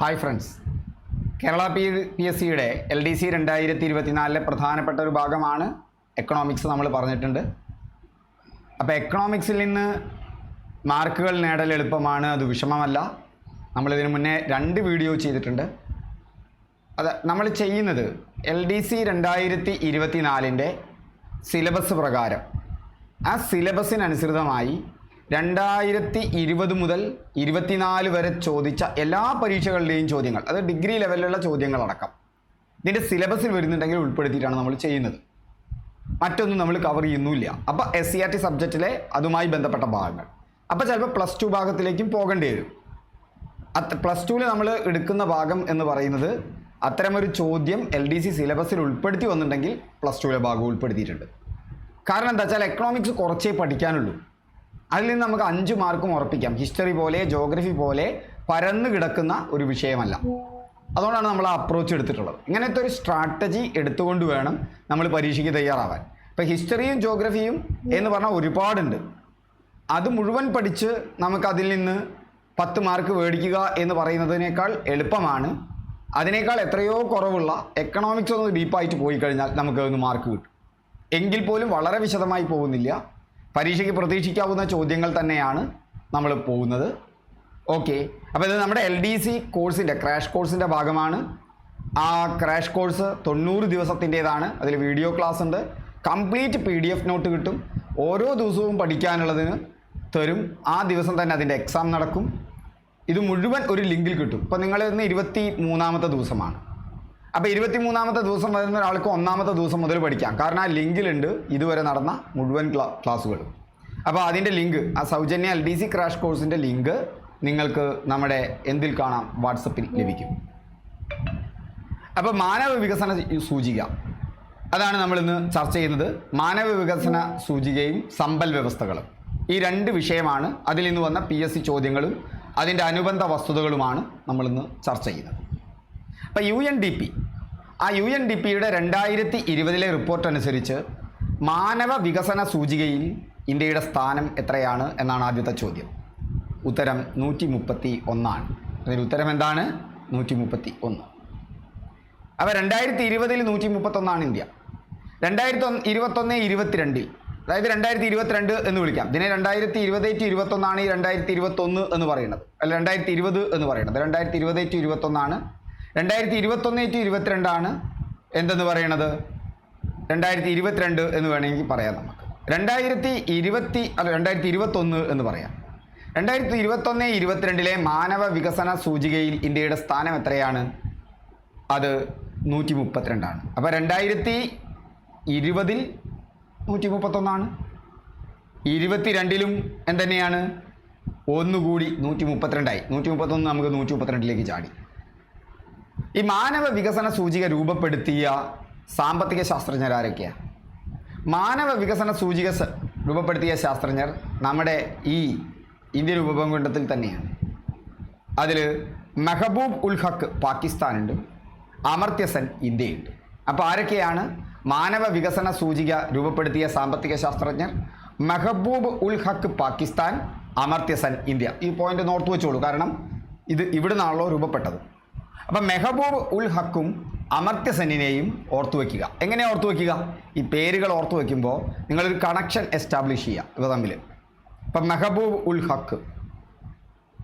Hi friends Kerala P P S സിയുടെ L D C രണ്ടായിരത്തി ഇരുപത്തിനാലിലെ പ്രധാനപ്പെട്ട ഒരു ഭാഗമാണ് എക്കണോമിക്സ് നമ്മൾ പറഞ്ഞിട്ടുണ്ട്. അപ്പോൾ എക്കണോമിക്സിൽ നിന്ന് മാർക്കുകൾ നേടൽ എളുപ്പമാണ് അത് വിഷമമല്ല. നമ്മളിതിന് മുന്നേ രണ്ട് വീഡിയോ ചെയ്തിട്ടുണ്ട്. അത് നമ്മൾ ചെയ്യുന്നത് എൽ ഡി സി രണ്ടായിരത്തി ഇരുപത്തിനാലിന്റെ സിലബസ് പ്രകാരം. ആ സിലബസിനനുസൃതമായി രണ്ടായിരത്തി ഇരുപത് മുതൽ ഇരുപത്തിനാല് വരെ ചോദിച്ച എല്ലാ പരീക്ഷകളുടെയും ചോദ്യങ്ങൾ അത് ഡിഗ്രി ലെവലിലുള്ള ചോദ്യങ്ങളടക്കം ഇതിന്റെ സിലബസിൽ വരുന്നുണ്ടെങ്കിൽ ഉൾപ്പെടുത്തിയിട്ടാണ് നമ്മൾ ചെയ്യുന്നത്. മറ്റൊന്നും നമ്മൾ കവർ ചെയ്യുന്നില്ല അപ്പോൾ എസ് സി ആർ ടി സബ്ജക്റ്റിലെ അതുമായി ബന്ധപ്പെട്ട ഭാഗങ്ങൾ. അപ്പോൾ ചിലപ്പോൾ പ്ലസ് ടു ഭാഗത്തിലേക്കും പോകേണ്ടി വരും. അത് പ്ലസ് ടുവിൽ നമ്മൾ എടുക്കുന്ന ഭാഗം എന്ന് പറയുന്നത് അത്തരമൊരു ചോദ്യം എൽ ഡി സി സിലബസിൽ ഉൾപ്പെടുത്തി വന്നിട്ടുണ്ടെങ്കിൽ പ്ലസ് ടുവിലെ ഭാഗം ഉൾപ്പെടുത്തിയിട്ടുണ്ട്. കാരണം എന്താ വെച്ചാൽ എക്കണോമിക്സ് കുറച്ചേ പഠിക്കാനുള്ളൂ. അതിൽ നിന്ന് നമുക്ക് അഞ്ച് മാർക്കും ഉറപ്പിക്കാം. ഹിസ്റ്ററി പോലെ ജോഗ്രഫി പോലെ പരന്നു കിടക്കുന്ന ഒരു വിഷയമല്ല. അതുകൊണ്ടാണ് നമ്മൾ ആ അപ്രോച്ച് എടുത്തിട്ടുള്ളത്. ഇങ്ങനത്തെ ഒരു സ്ട്രാറ്റജി എടുത്തുകൊണ്ട് വേണം നമ്മൾ പരീക്ഷയ്ക്ക് തയ്യാറാവാൻ. ഇപ്പോൾ ഹിസ്റ്ററിയും ജോഗ്രഫിയും എന്ന് പറഞ്ഞാൽ ഒരുപാടുണ്ട്. അത് മുഴുവൻ പഠിച്ച് നമുക്കതിൽ നിന്ന് പത്ത് മാർക്ക് മേടിക്കുക എന്ന് പറയുന്നതിനേക്കാൾ എളുപ്പമാണ്. അതിനേക്കാൾ എത്രയോ കുറവുള്ള എക്കണോമിക്സ് ഒന്ന് ഡീപ്പായിട്ട് പോയി കഴിഞ്ഞാൽ നമുക്ക് ഒന്ന് മാർക്ക് കിട്ടും. എങ്കിൽ പോലും വളരെ വിശദമായി പോകുന്നില്ല. പരീക്ഷയ്ക്ക് പ്രതീക്ഷിക്കാവുന്ന ചോദ്യങ്ങൾ തന്നെയാണ് നമ്മൾ പോകുന്നത്. ഓക്കെ അപ്പോൾ ഇത് നമ്മുടെ എൽ ഡി സി കോഴ്സിന്റെ ക്രാഷ് കോഴ്സിന്റെ ഭാഗമാണ്. ആ ക്രാഷ് കോഴ്സ് തൊണ്ണൂറ് ദിവസത്തിന്റേതാണ്. അതിൽ വീഡിയോ ക്ലാസ് ഉണ്ട്. Complete P D F note കിട്ടും. ഓരോ ദിവസവും പഠിക്കാനുള്ളതിന് തരും. ആ ദിവസം തന്നെ അതിന്റെ എക്സാം നടക്കും. ഇത് മുഴുവൻ ഒരു ലിങ്കിൽ കിട്ടും. ഇപ്പോൾ നിങ്ങൾ ഇന്ന് ഇരുപത്തി മൂന്നാമത്തെ ദിവസമാണ്. അപ്പോൾ ഇരുപത്തി മൂന്നാമത്തെ ദിവസം വരുന്ന ഒരാൾക്ക് ഒന്നാമത്തെ ദിവസം മുതൽ പഠിക്കാം. കാരണം ആ ലിങ്കിലുണ്ട്. ഇതുവരെ നടന്ന മുഴുവൻ ക്ലാ ക്ലാസ്സുകൾ അപ്പോൾ അതിന്റെ ലിങ്ക് ആ സൗജന്യ എൽ ഡി സി ക്രാഷ് കോഴ്സിന്റെ ലിങ്ക് നിങ്ങൾക്ക് നമ്മുടെ എന്തിൽ കാണാം? വാട്സപ്പിൽ ലഭിക്കും. അപ്പോൾ മാനവ വികസന സൂചിക. അതാണ് നമ്മളിന്ന് ചർച്ച ചെയ്യുന്നത്. മാനവ വികസന സൂചികയും സമ്പൽ വ്യവസ്ഥകളും. ഈ രണ്ട് വിഷയമാണ്. അതിൽ നിന്ന് വന്ന പി എസ് സി ചോദ്യങ്ങളും അതിന്റെ അനുബന്ധ വസ്തുതകളുമാണ് നമ്മളിന്ന് ചർച്ച ചെയ്യുന്നത്. അപ്പോൾ യു എൻ ഡി പി ആ യു എൻ ഡി പിയുടെ രണ്ടായിരത്തി ഇരുപതിലെ റിപ്പോർട്ട് അനുസരിച്ച് മാനവ വികസന സൂചികയിൽ ഇന്ത്യയുടെ സ്ഥാനം എത്രയാണ് എന്നാണ് ആദ്യത്തെ ചോദ്യം. ഉത്തരം നൂറ്റി മുപ്പത്തി ഒന്നാണ് അതിന് ഉത്തരം എന്താണ്? നൂറ്റി മുപ്പത്തി ഒന്ന് അപ്പോൾ രണ്ടായിരത്തി ഇരുപതിൽ നൂറ്റി മുപ്പത്തൊന്നാണ് ഇന്ത്യ. രണ്ടായിരത്തി ഒന്ന് ഇരുപത്തൊന്ന് ഇരുപത്തിരണ്ടിൽ. അതായത് രണ്ടായിരത്തി ഇരുപത്തിരണ്ട് എന്ന് വിളിക്കാം. ഇതിനെ രണ്ടായിരത്തി ഇരുപത്തേറ്റ് ഇരുപത്തൊന്നാണ് ഈ രണ്ടായിരത്തി ഇരുപത്തൊന്ന് എന്ന് പറയുന്നത്. അല്ല രണ്ടായിരത്തി ഇരുപത് എന്ന് പറയുന്നത്. രണ്ടായിരത്തി ഇരുപത്തേറ്റ് ഇരുപത്തൊന്നാണ് രണ്ടായിരത്തി ഇരുപത്തൊന്ന് ടു ഇരുപത്തിരണ്ടാണ് എന്തെന്ന് പറയണത്? രണ്ടായിരത്തി ഇരുപത്തിരണ്ട് എന്ന് വേണമെങ്കിൽ പറയാം നമുക്ക്. രണ്ടായിരത്തി ഇരുപത്തി അല്ല രണ്ടായിരത്തി ഇരുപത്തൊന്ന് എന്ന് പറയാം. രണ്ടായിരത്തി ഇരുപത്തൊന്ന് ഇരുപത്തിരണ്ടിലെ മാനവ വികസന സൂചികയിൽ ഇന്ത്യയുടെ സ്ഥാനം എത്രയാണ്? അത് നൂറ്റി മുപ്പത്തിരണ്ടാണ് അപ്പോൾ രണ്ടായിരത്തി ഇരുപതിൽ നൂറ്റി മുപ്പത്തൊന്നാണ് ഇരുപത്തിരണ്ടിലും എന്തുതന്നെയാണ് ഒന്നുകൂടി നൂറ്റി മുപ്പത്തിരണ്ടായി നൂറ്റി മുപ്പത്തൊന്ന് നമുക്ക് നൂറ്റി മുപ്പത്തിരണ്ടിലേക്ക് ചാടി. ഈ മാനവ വികസന സൂചിക രൂപപ്പെടുത്തിയ സാമ്പത്തിക ശാസ്ത്രജ്ഞർ ആരൊക്കെയാണ് മാനവ വികസന സൂചിക രൂപപ്പെടുത്തിയ ശാസ്ത്രജ്ഞർ നമ്മുടെ ഈ ഇന്ത്യൻ ഉപഭൂഖണ്ഡത്തിൽ തന്നെയാണ്. അതിൽ മെഹബൂബ് ഉൽ ഹക്ക് പാകിസ്ഥാനുണ്ട് അമർത്യസൻ ഇന്ത്യയുണ്ട്. അപ്പോൾ ആരൊക്കെയാണ് മാനവ വികസന സൂചിക രൂപപ്പെടുത്തിയ സാമ്പത്തിക ശാസ്ത്രജ്ഞർ? മെഹബൂബ് ഉൽ ഹക്ക് പാകിസ്ഥാൻ അമർത്യസൻ ഇന്ത്യ. ഈ പോയിന്റ് നോർത്ത് വെച്ചോളൂ. കാരണം ഇത് ഇവിടെ നിന്നാണല്ലോ രൂപപ്പെട്ടത്. അപ്പം മെഹബൂബ് ഉൽ ഹക്കും അമർത്യസെന്നിനെയും ഓർത്തു വയ്ക്കുക എങ്ങനെ ഓർത്തു വയ്ക്കുക ഈ പേരുകൾ ഓർത്തു വയ്ക്കുമ്പോൾ നിങ്ങളൊരു കണക്ഷൻ എസ്റ്റാബ്ലിഷ് ചെയ്യുക. ഇവ തമ്മിൽ ഇപ്പം മെഹബൂബ് ഉൽ ഹക്ക്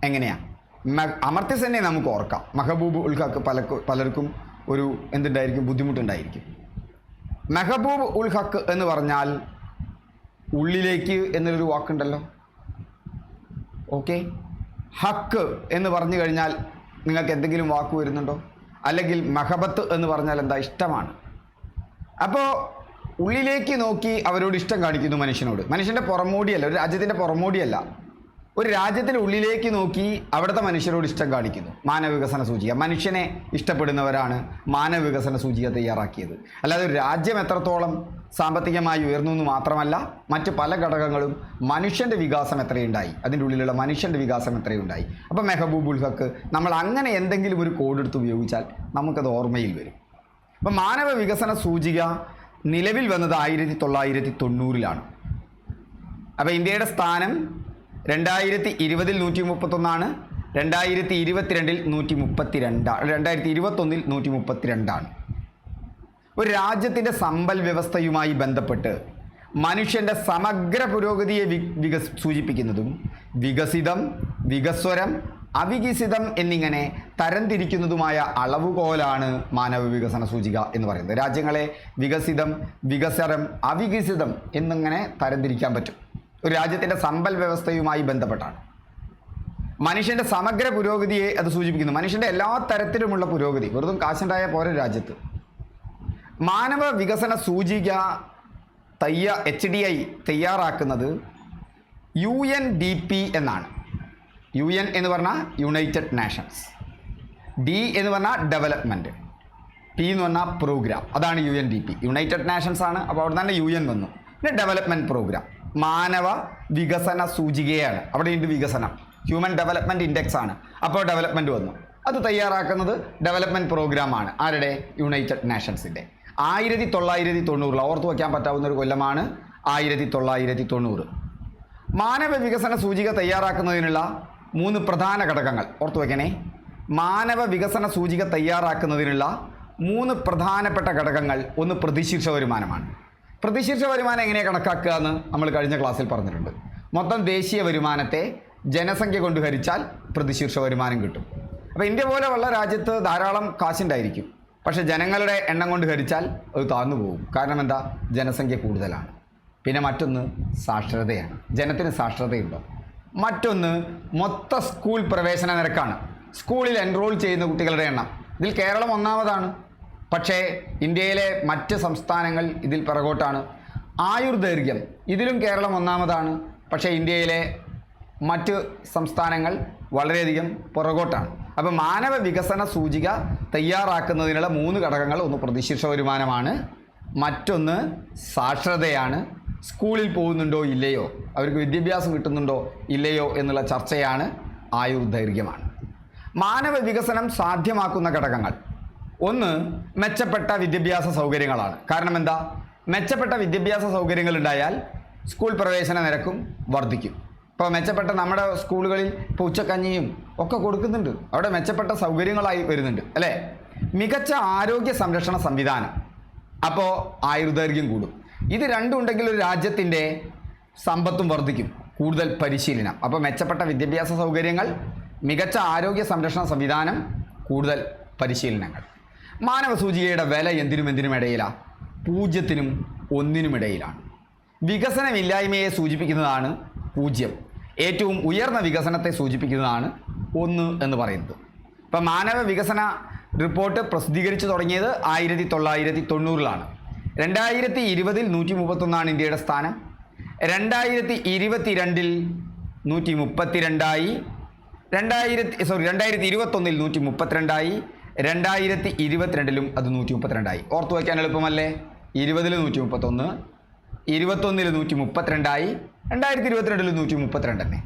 എങ്ങനെയാണ് അമർത്യസെന്നെ നമുക്ക് ഓർക്കാം. മെഹബൂബ് ഉൽ ഹക്ക് പല പലർക്കും ഒരു എന്തുണ്ടായിരിക്കും? ബുദ്ധിമുട്ടുണ്ടായിരിക്കും. മെഹബൂബ് ഉൽ ഹക്ക് എന്ന് പറഞ്ഞാൽ ഉള്ളിലേക്ക് എന്നൊരു വാക്കുണ്ടല്ലോ. ഓക്കെ? ഹക്ക് എന്ന് പറഞ്ഞു കഴിഞ്ഞാൽ നിങ്ങൾക്ക് എന്തെങ്കിലും വാക്ക് വരുന്നുണ്ടോ? അല്ലെങ്കിൽ മഹബത്ത് എന്ന് പറഞ്ഞാൽ എന്താ? ഇഷ്ടമാണ്. അപ്പോൾ ഉള്ളിലേക്ക് നോക്കി അവരോട് ഇഷ്ടം കാണിക്കുന്നു മനുഷ്യനോട്. മനുഷ്യന്റെ പുറമോടിയല്ല ഒരു രാജ്യത്തിന്റെ പുറമോടിയല്ല. ഒരു രാജ്യത്തിന്റെ ഉള്ളിലേക്ക് നോക്കി അവിടുത്തെ മനുഷ്യരോട് ഇഷ്ടം കാണിക്കുന്നു. മാനവ വികസന സൂചിക. മനുഷ്യനെ ഇഷ്ടപ്പെടുന്നവരാണ് മാനവ വികസന സൂചിക തയ്യാറാക്കിയത്. അല്ലാതെ ഒരു രാജ്യം എത്രത്തോളം സാമ്പത്തികമായി ഉയർന്നു എന്ന് മാത്രമല്ല മറ്റ് പല ഘടകങ്ങളും മനുഷ്യന്റെ വികാസം എത്രയുണ്ടായി? അതിന്റെ ഉള്ളിലുള്ള മനുഷ്യന്റെ വികാസം എത്രയുണ്ടായി? അപ്പോൾ മെഹബൂബുൽ ഹക്ക് നമ്മൾ അങ്ങനെ എന്തെങ്കിലും ഒരു കോഡ് എടുത്ത് ഉപയോഗിച്ചാൽ നമുക്കത് ഓർമ്മയിൽ വരും. അപ്പം മാനവ വികസന സൂചിക നിലവിൽ വന്നത് ആയിരത്തി തൊള്ളായിരത്തി തൊണ്ണൂറിലാണ് അപ്പോൾ ഇന്ത്യയുടെ സ്ഥാനം രണ്ടായിരത്തി ഇരുപതിൽ നൂറ്റി മുപ്പത്തൊന്നാണ് രണ്ടായിരത്തി ഇരുപത്തിരണ്ടിൽ നൂറ്റി മുപ്പത്തി രണ്ടാണ് രണ്ടായിരത്തി ഇരുപത്തൊന്നിൽ നൂറ്റി മുപ്പത്തി രണ്ടാണ് ഒരു രാജ്യത്തിന്റെ സമ്പൽ വ്യവസ്ഥയുമായി ബന്ധപ്പെട്ട് മനുഷ്യന്റെ സമഗ്ര പുരോഗതിയെ വികസ് സൂചിപ്പിക്കുന്നതും വികസിതം വികസ്വരം അവികസിതം എന്നിങ്ങനെ തരംതിരിക്കുന്നതുമായ അളവുകോലാണ് മാനവ വികസന സൂചിക എന്ന് പറയുന്നത്. രാജ്യങ്ങളെ വികസിതം വികസരം അവികസിതം എന്നിങ്ങനെ തരംതിരിക്കാൻ പറ്റും. ഒരു രാജ്യത്തിന്റെ സമ്പൽ വ്യവസ്ഥയുമായി ബന്ധപ്പെട്ടാണ്. മനുഷ്യന്റെ സമഗ്ര പുരോഗതിയെ അത് സൂചിപ്പിക്കുന്നു. മനുഷ്യന്റെ എല്ലാ തരത്തിലുമുള്ള പുരോഗതി. വെറുതും കാശുണ്ടായ പോരെ രാജ്യത്ത്. മാനവ വികസന സൂചിക തയ്യ എച്ച് ഡി ഐ തയ്യാറാക്കുന്നത് യു എൻ ഡി പി എന്നാണ്. യു എൻ എന്ന് പറഞ്ഞാൽ യുണൈറ്റഡ് നാഷൻസ് ഡി എന്ന് പറഞ്ഞാൽ ഡെവലപ്മെന്റ് പി എന്ന് പറഞ്ഞാൽ പ്രോഗ്രാം അതാണ് U N D P. United nations ആണ്. അപ്പോൾ അവിടെ തന്നെ യു എൻ വന്നു. പിന്നെ ഡെവലപ്മെന്റ് പ്രോഗ്രാം മാനവ വികസന സൂചികയാണ് അവിടെ ഉണ്ട് വികസനം? ഹ്യൂമൻ ഡെവലപ്മെന്റ് ഇൻഡെക്സ് ആണ്. അപ്പോൾ ഡെവലപ്മെന്റ് വന്നു. അത് തയ്യാറാക്കുന്നത് ഡെവലപ്മെന്റ് പ്രോഗ്രാമാണ് ആരുടെ? യുണൈറ്റഡ് നാഷൻസിന്റെ ആയിരത്തി തൊള്ളായിരത്തി തൊണ്ണൂറിൽ ഓർത്ത് വയ്ക്കാൻ പറ്റാവുന്ന ഒരു കൊല്ലമാണ് ആയിരത്തി തൊള്ളായിരത്തി തൊണ്ണൂറ് മാനവ വികസന സൂചിക തയ്യാറാക്കുന്നതിനുള്ള മൂന്ന് പ്രധാന ഘടകങ്ങൾ. ഓർത്തു വയ്ക്കണേ മാനവ വികസന സൂചിക തയ്യാറാക്കുന്നതിനുള്ള മൂന്ന് പ്രധാനപ്പെട്ട ഘടകങ്ങൾ ഒന്ന് പ്രതിശീർഷ വരുമാനമാണ്. പ്രതിശീർഷ വരുമാനം എങ്ങനെ കണക്കാക്കുക എന്ന് നമ്മൾ കഴിഞ്ഞ ക്ലാസ്സിൽ പറഞ്ഞിട്ടുണ്ട്. മൊത്തം ദേശീയ വരുമാനത്തെ ജനസംഖ്യ കൊണ്ട് ഹരിച്ചാൽ പ്രതിശീർഷ വരുമാനം കിട്ടും. അപ്പോൾ ഇന്ത്യ പോലെയുള്ള രാജ്യത്ത് ധാരാളം കാശുണ്ടായിരിക്കും. പക്ഷേ ജനങ്ങളുടെ എണ്ണം കൊണ്ട് ഹരിച്ചാൽ അത് താഴ്ന്നു പോകും. കാരണം എന്താ? ജനസംഖ്യ കൂടുതലാണ്. പിന്നെ മറ്റൊന്ന് സാക്ഷരതയാണ്. ജനത്തിന് സാക്ഷരതയുണ്ടോ? മറ്റൊന്ന് മൊത്ത സ്കൂൾ പ്രവേശന നിരക്കാണ്. സ്കൂളിൽ എൻറോൾ ചെയ്യുന്ന കുട്ടികളുടെ എണ്ണം. ഇതിൽ കേരളം ഒന്നാമതാണ്. പക്ഷേ ഇന്ത്യയിലെ മറ്റ് സംസ്ഥാനങ്ങൾ ഇതിൽ പിറകോട്ടാണ്. ആയുർദൈർഘ്യം ഇതിലും കേരളം ഒന്നാമതാണ്. പക്ഷേ ഇന്ത്യയിലെ മറ്റ് സംസ്ഥാനങ്ങൾ വളരെയധികം പുറകോട്ടാണ്. അപ്പോൾ മാനവ വികസന സൂചിക തയ്യാറാക്കുന്നതിനുള്ള മൂന്ന് ഘടകങ്ങൾ ഒന്ന് പ്രതിശീർഷ വരുമാനമാണ്. മറ്റൊന്ന് സാക്ഷരതയാണ്. സ്കൂളിൽ പോകുന്നുണ്ടോ ഇല്ലയോ? അവർക്ക് വിദ്യാഭ്യാസം കിട്ടുന്നുണ്ടോ ഇല്ലയോ എന്നുള്ള ചർച്ചയാണ് ആയുർദൈർഘ്യമാണ് മാനവ വികസനം സാധ്യമാക്കുന്ന ഘടകങ്ങൾ. ഒന്ന് മെച്ചപ്പെട്ട വിദ്യാഭ്യാസ സൗകര്യങ്ങളാണ്. കാരണം എന്താ? മെച്ചപ്പെട്ട വിദ്യാഭ്യാസ സൗകര്യങ്ങൾ ഉണ്ടായാൽ സ്കൂൾ പ്രവേശന നിരക്കും വർദ്ധിക്കും. ഇപ്പോൾ മെച്ചപ്പെട്ട നമ്മുടെ സ്കൂളുകളിൽ ഇപ്പോൾ ഉച്ചക്കഞ്ഞിയും ഒക്കെ കൊടുക്കുന്നുണ്ട്. അവിടെ മെച്ചപ്പെട്ട സൗകര്യങ്ങളായി വരുന്നുണ്ട് അല്ലേ? മികച്ച ആരോഗ്യ സംരക്ഷണ സംവിധാനം അപ്പോൾ ആയുർദൈർഘ്യം കൂടും. ഇത് രണ്ടും ഉണ്ടെങ്കിൽ ഒരു രാജ്യത്തിന്റെ സമ്പത്തും വർദ്ധിക്കും കൂടുതൽ പരിശീലനം. അപ്പോൾ മെച്ചപ്പെട്ട വിദ്യാഭ്യാസ സൗകര്യങ്ങൾ മികച്ച ആരോഗ്യ സംരക്ഷണ സംവിധാനം കൂടുതൽ പരിശീലനങ്ങൾ. മാനവ സൂചികയുടെ വില എന്തിനും എന്തിനും ഇടയിലാണ് പൂജ്യത്തിനും ഒന്നിനും ഇടയിലാണ്. വികസനമില്ലായ്മയെ സൂചിപ്പിക്കുന്നതാണ് പൂജ്യം. ഏറ്റവും ഉയർന്ന വികസനത്തെ സൂചിപ്പിക്കുന്നതാണ് ഒന്ന് എന്ന് പറയുന്നത്. ഇപ്പം മാനവ വികസന റിപ്പോർട്ട് പ്രസിദ്ധീകരിച്ചു തുടങ്ങിയത് ആയിരത്തി തൊള്ളായിരത്തി തൊണ്ണൂറിലാണ്. രണ്ടായിരത്തി ഇരുപതിൽ നൂറ്റി മുപ്പത്തൊന്നാണ് ഇന്ത്യയുടെ സ്ഥാനം. രണ്ടായിരത്തി ഇരുപത്തി രണ്ടിൽ നൂറ്റി മുപ്പത്തിരണ്ടായി രണ്ടായിരത്തി സോറി രണ്ടായിരത്തി ഇരുപത്തൊന്നിൽ നൂറ്റി മുപ്പത്തിരണ്ടായി രണ്ടായിരത്തി ഇരുപത്തിരണ്ടിലും അത് നൂറ്റി മുപ്പത്തിരണ്ടായി ഓർത്തു വയ്ക്കാൻ എളുപ്പമല്ലേ? ഇരുപതിൽ നൂറ്റി മുപ്പത്തൊന്ന് ഇരുപത്തൊന്നിൽ നൂറ്റി മുപ്പത്തിരണ്ടായി രണ്ടായിരത്തി ഇരുപത്തിരണ്ടിൽ നൂറ്റി മുപ്പത്തിരണ്ട് തന്നെ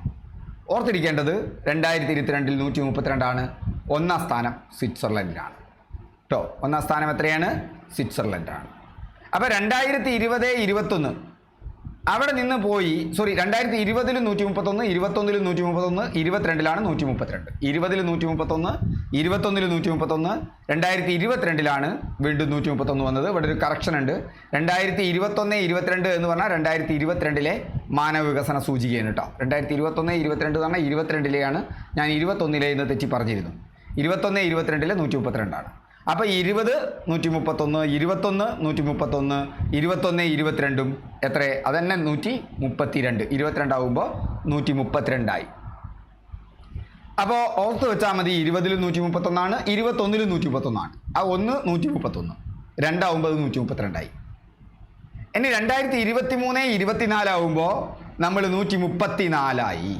ഓർത്തിരിക്കേണ്ടത് രണ്ടായിരത്തി ഇരുപത്തിരണ്ടിൽ നൂറ്റി മുപ്പത്തിരണ്ടാണ് ഒന്നാം സ്ഥാനം സ്വിറ്റ്സർലൻഡിലാണ്. കേട്ടോ ഒന്നാം സ്ഥാനം എത്രയാണ്? സ്വിറ്റ്സർലൻഡാണ്. അപ്പോൾ രണ്ടായിരത്തി ഇരുപത് ഇരുപത്തൊന്ന് അവിടെ നിന്ന് പോയി സോറി രണ്ടായിരത്തി ഇരുപതിലും നൂറ്റി മുപ്പത്തൊന്ന് ഇരുപത്തൊന്നിലും നൂറ്റി മുപ്പത്തൊന്ന് ഇരുപത്തിരണ്ടിലാണ് നൂറ്റി മുപ്പത്തിരണ്ട് ഇരുപതിൽ നൂറ്റി മുപ്പത്തൊന്ന് ഇരുപത്തൊന്നിൽ നൂറ്റി മുപ്പത്തൊന്ന് രണ്ടായിരത്തി ഇരുപത്തിരണ്ടിലാണ് വീണ്ടും നൂറ്റി മുപ്പത്തൊന്ന് വന്നത്. ഇവിടെ ഒരു കറക്ഷൻ ഉണ്ട്. രണ്ടായിരത്തി ഇരുപത്തൊന്ന് ഇരുപത്തിരണ്ട് എന്ന് പറഞ്ഞാൽ രണ്ടായിരത്തി ഇരുപത്തിരണ്ടിലെ മാനവ വികസന സൂചികയാണ് കേട്ടോ. രണ്ടായിരത്തി ഇരുപത്തൊന്ന് ഇരുപത്തിരണ്ട് എന്ന് പറഞ്ഞാൽ ഇരുപത്തിരണ്ടിലെയാണ് ഞാൻ ഇരുപത്തൊന്നിലെ എന്ന് തെറ്റി പറഞ്ഞിരുന്നു ഇരുപത്തൊന്ന് ഇരുപത്തിരണ്ടിലെ നൂറ്റി മുപ്പത്തിരണ്ടാണ് അപ്പോൾ ഇരുപത് നൂറ്റി മുപ്പത്തൊന്ന് ഇരുപത്തൊന്ന് നൂറ്റി മുപ്പത്തൊന്ന് ഇരുപത്തൊന്ന് ഇരുപത്തിരണ്ടും എത്ര അതന്നെ നൂറ്റി മുപ്പത്തിരണ്ട് ഇരുപത്തിരണ്ടാവുമ്പോൾ നൂറ്റി മുപ്പത്തിരണ്ടായി അപ്പോൾ ഓർത്ത് വെച്ചാൽ മതി ഇരുപതിലും നൂറ്റി മുപ്പത്തൊന്നാണ് ഇരുപത്തൊന്നിലും നൂറ്റി മുപ്പത്തൊന്നാണ് ആ ഒന്ന് നൂറ്റി മുപ്പത്തൊന്ന് രണ്ടാവുമ്പോൾ നൂറ്റി മുപ്പത്തിരണ്ടായി ഇനി രണ്ടായിരത്തി ഇരുപത്തി മൂന്ന് ഇരുപത്തിനാലാവുമ്പോൾ നമ്മൾ നൂറ്റി മുപ്പത്തി നാലായി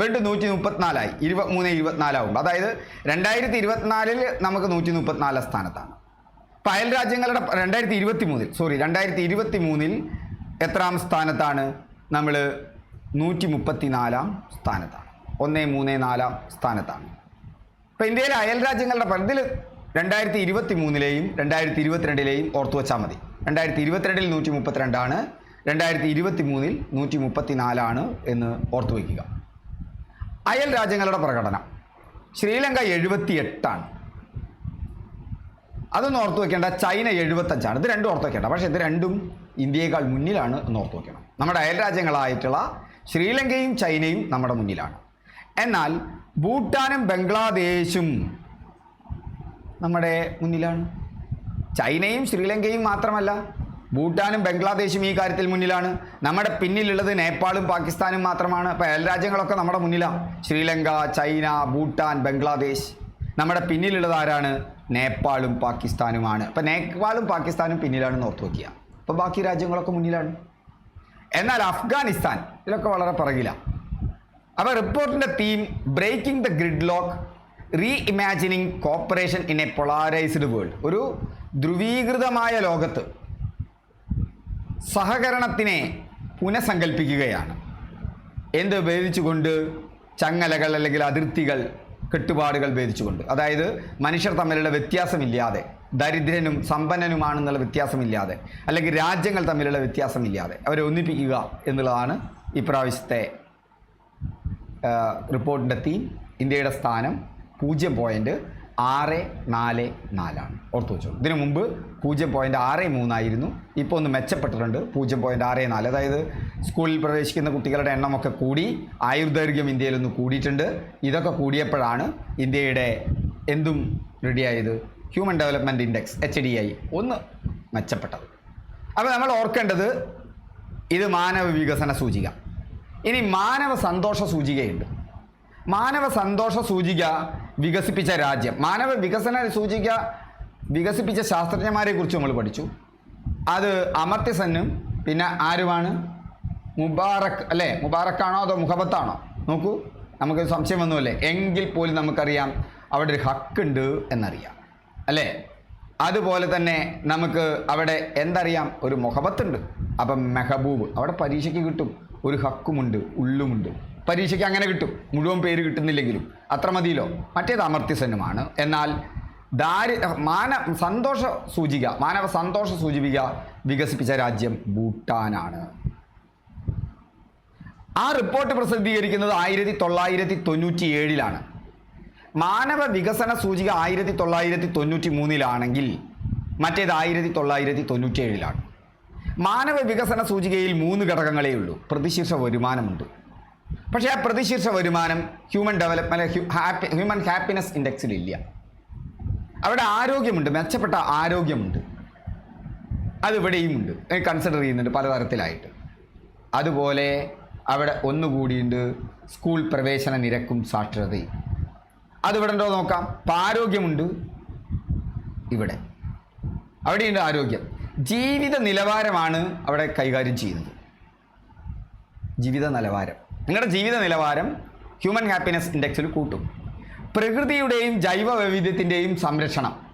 വീണ്ടും നൂറ്റി മുപ്പത്തിനാലായി ഇരുപത്തി മൂന്ന് ഇരുപത്തിനാലാവുമ്പോൾ അതായത് രണ്ടായിരത്തി ഇരുപത്തിനാലിൽ നമുക്ക് നൂറ്റി മുപ്പത്തിനാല് സ്ഥാനത്താണ്. അപ്പോൾ അയൽ രാജ്യങ്ങളുടെ രണ്ടായിരത്തി ഇരുപത്തി മൂന്നിൽ സോറി രണ്ടായിരത്തി ഇരുപത്തി മൂന്നിൽ എത്രാം സ്ഥാനത്താണ്? നമ്മൾ നൂറ്റി മുപ്പത്തിനാലാം സ്ഥാനത്താണ്. ഒന്ന് മൂന്ന് നാലാം സ്ഥാനത്താണ്. ഇപ്പോൾ ഇന്ത്യയിലെ അയൽ രാജ്യങ്ങളുടെ പരിധിയിൽ രണ്ടായിരത്തി ഇരുപത്തി മൂന്നിലെയും രണ്ടായിരത്തി ഇരുപത്തിരണ്ടിലെയും ഓർത്തു വെച്ചാൽ മതി. രണ്ടായിരത്തി ഇരുപത്തിരണ്ടിൽ നൂറ്റി മുപ്പത്തിരണ്ടാണ് രണ്ടായിരത്തി ഇരുപത്തി മൂന്നിൽ നൂറ്റി മുപ്പത്തിനാലാണ് എന്ന് ഓർത്തു വയ്ക്കുക അയൽ രാജ്യങ്ങളുടെ പ്രകടനം. ശ്രീലങ്ക എഴുപത്തി എട്ടാണ് അതൊന്ന് ഓർത്ത് വെക്കേണ്ട ചൈന എഴുപത്തഞ്ചാണ്. ഇത് രണ്ടും ഓർത്ത് വെക്കേണ്ട. പക്ഷേ ഇത് രണ്ടും ഇന്ത്യയേക്കാൾ മുന്നിലാണ് എന്ന് ഓർത്ത് വെക്കണം. നമ്മുടെ അയൽരാജ്യങ്ങളായിട്ടുള്ള ശ്രീലങ്കയും ചൈനയും നമ്മുടെ മുന്നിലാണ്. എന്നാൽ ഭൂട്ടാനും ബംഗ്ലാദേശും നമ്മുടെ മുന്നിലാണ്. ചൈനയും ശ്രീലങ്കയും മാത്രമല്ല. ഭൂട്ടാനും ബംഗ്ലാദേശും ഈ കാര്യത്തിൽ മുന്നിലാണ്. നമ്മുടെ പിന്നിലുള്ളത് നേപ്പാളും പാകിസ്ഥാനും മാത്രമാണ്. അപ്പോൾ അയൽ രാജ്യങ്ങളൊക്കെ നമ്മുടെ മുന്നിലാണ്. ശ്രീലങ്ക ചൈന ഭൂട്ടാൻ ബംഗ്ലാദേശ്. നമ്മുടെ പിന്നിലുള്ളത് ആരാണ്? നേപ്പാളും പാകിസ്ഥാനുമാണ്. അപ്പോൾ നേപ്പാളും പാകിസ്ഥാനും പിന്നിലാണെന്ന് ഓർത്ത് നോക്കിയ. അപ്പോൾ ബാക്കി രാജ്യങ്ങളൊക്കെ മുന്നിലാണ്. എന്നാൽ അഫ്ഗാനിസ്ഥാൻ ഇതിലൊക്കെ വളരെ പറകിലാണ് അപ്പോൾ റിപ്പോർട്ടിന്റെ theme breaking the gridlock reimagining cooperation in a polarised world ഒരു ധ്രുവീകൃതമായ ലോകത്ത് സഹകരണത്തിനെ പുനഃസങ്കല്പിക്കുകയാണ് എന്ത് ഭേദിച്ചുകൊണ്ട് ചങ്ങലകൾ അല്ലെങ്കിൽ അതിർത്തികൾ കെട്ടുപാടുകൾ ഭേദിച്ചുകൊണ്ട് അതായത് മനുഷ്യർ തമ്മിലുള്ള വ്യത്യാസമില്ലാതെ ദരിദ്രനും സമ്പന്നനുമാണെന്നുള്ള വ്യത്യാസമില്ലാതെ അല്ലെങ്കിൽ രാജ്യങ്ങൾ തമ്മിലുള്ള വ്യത്യാസമില്ലാതെ അവരെ ഒന്നിപ്പിക്കുക എന്നുള്ളതാണ് ഇപ്രാവശ്യത്തെ റിപ്പോർട്ടിന്റെ തീം ഇന്ത്യയുടെ സ്ഥാനം പൂജ്യം പോയിന്റ് ആറ് നാല് നാലാണ്. ഓർത്തു വെച്ചു ഇതിനു മുമ്പ് പൂജ്യം പോയിന്റ് ആറ് മൂന്നായിരുന്നു. ഇപ്പോൾ ഒന്ന് മെച്ചപ്പെട്ടിട്ടുണ്ട്. പൂജ്യം പോയിന്റ് ആറ് നാല്. അതായത് സ്കൂളിൽ പ്രവേശിക്കുന്ന കുട്ടികളുടെ എണ്ണമൊക്കെ കൂടി ആയുർദൈർഘ്യം ഇന്ത്യയിലൊന്ന് കൂടിയിട്ടുണ്ട്. ഇതൊക്കെ കൂടിയപ്പോഴാണ് ഇന്ത്യയുടെ എന്തും റെഡിയായത് human development index H D I ഒന്ന് മെച്ചപ്പെട്ടത്. അപ്പോൾ നമ്മൾ ഓർക്കേണ്ടത് ഇത് മാനവ വികസന സൂചിക. ഇനി മാനവ സന്തോഷ സൂചികയുണ്ട്. മാനവ സന്തോഷ സൂചിക വികസിപ്പിച്ച രാജ്യം. മാനവ വികസന സൂചിക വികസിപ്പിച്ച ശാസ്ത്രജ്ഞന്മാരെ കുറിച്ച് നമ്മൾ പഠിച്ചു. അത് അമർത്യസെന്നും പിന്നെ ആരുമാണ് മുബാറക് അല്ലേ? മുബാറക്കാണോ അതോ മുഹബത്താണോ നോക്കൂ നമുക്ക് സംശയം വന്നുമല്ലേ എങ്കിൽ പോലും നമുക്കറിയാം അവിടെ ഒരു ഹക്കുണ്ട് എന്നറിയാം. അല്ലേ? അതുപോലെ തന്നെ നമുക്ക് അവിടെ എന്തറിയാം? ഒരു മുഹബത്തുണ്ട് അപ്പം മെഹബൂബ്. അവിടെ പരീക്ഷയ്ക്ക് കിട്ടും. ഒരു ഹക്കുമുണ്ട് ഉള്ളുമുണ്ട്. പരീക്ഷയ്ക്ക് അങ്ങനെ കിട്ടും. മുഴുവൻ പേര് കിട്ടുന്നില്ലെങ്കിലും. അത്ര മതിയല്ലോ. മറ്റേത് അമർത്യസനുമാണ്. എന്നാൽ ദാരി മാന സന്തോഷ സൂചിക മാനവ സന്തോഷ സൂചിക വികസിപ്പിച്ച രാജ്യം ഭൂട്ടാനാണ്. ആ റിപ്പോർട്ട് പ്രസിദ്ധീകരിക്കുന്നത് ആയിരത്തി തൊള്ളായിരത്തി തൊണ്ണൂറ്റി ഏഴിലാണ് മാനവ വികസന സൂചിക ആയിരത്തി തൊള്ളായിരത്തി തൊണ്ണൂറ്റി മൂന്നിലാണെങ്കിൽ മറ്റേത് ആയിരത്തി തൊള്ളായിരത്തി തൊണ്ണൂറ്റി ഏഴിലാണ് മാനവ വികസന സൂചികയിൽ മൂന്ന് ഘടകങ്ങളേ ഉള്ളൂ പ്രതിശീർഷ വരുമാനമുണ്ട്. പക്ഷേ ആ പ്രതിശീർഷ വരുമാനം ഹ്യൂമൻ ഡെവലപ്മെന്റ് ഹ്യൂമൻ ഹാപ്പിനെസ് ഇൻഡെക്സിലില്ല അവിടെ ആരോഗ്യമുണ്ട് മെച്ചപ്പെട്ട ആരോഗ്യമുണ്ട്. അതിവിടെയും ഉണ്ട് കൺസിഡർ ചെയ്യുന്നുണ്ട് പലതരത്തിലായിട്ട്. അതുപോലെ അവിടെ ഒന്നുകൂടിയുണ്ട് സ്കൂൾ പ്രവേശന നിരക്കും സാക്ഷരതയും. അതിവിടെ ഉണ്ടോ നോക്കാം. അപ്പം ആരോഗ്യമുണ്ട് ഇവിടെ. അവിടെയുണ്ട് ആരോഗ്യം. ജീവിത നിലവാരമാണ് അവിടെ കൈകാര്യം ചെയ്യുന്നത്. ജീവിത നിലവാരം. നിങ്ങളുടെ ജീവിത നിലവാരം ഹ്യൂമൻ ഹാപ്പിനെസ് ഇൻഡെക്സിൽ കൂട്ടും. പ്രകൃതിയുടെയും ജൈവ വൈവിധ്യത്തിന്റെയും സംരക്ഷണം.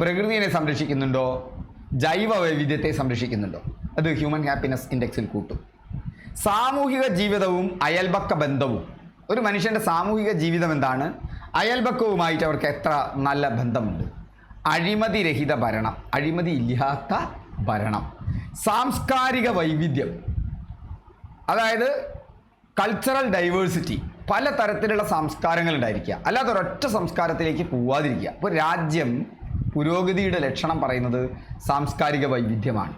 പ്രകൃതിയെ സംരക്ഷിക്കുന്നുണ്ടോ? ജൈവ വൈവിധ്യത്തെ സംരക്ഷിക്കുന്നുണ്ടോ? അത് ഹ്യൂമൻ ഹാപ്പിനെസ് ഇൻഡെക്സിൽ കൂട്ടും. സാമൂഹിക ജീവിതവും അയൽപക്ക ബന്ധവും. ഒരു മനുഷ്യന്റെ സാമൂഹിക ജീവിതം എന്താണ്? അയൽപക്കവുമായിട്ട് അവർക്ക് എത്ര നല്ല ബന്ധമുണ്ട്? അഴിമതി രഹിത ഭരണം അഴിമതി ഇല്ലാത്ത ഭരണം. സാംസ്കാരിക വൈവിധ്യം. അതായത് കൾച്ചറൽ ഡൈവേഴ്സിറ്റി പല തരത്തിലുള്ള സംസ്കാരങ്ങൾ ഉണ്ടായിരിക്കുക. അല്ലാതെ ഒരൊറ്റ സംസ്കാരത്തിലേക്ക് പോവാതിരിക്കുക. അപ്പോൾ രാജ്യം പുരോഗതിയുടെ ലക്ഷണം പറയുന്നത് സാംസ്കാരിക വൈവിധ്യമാണ്.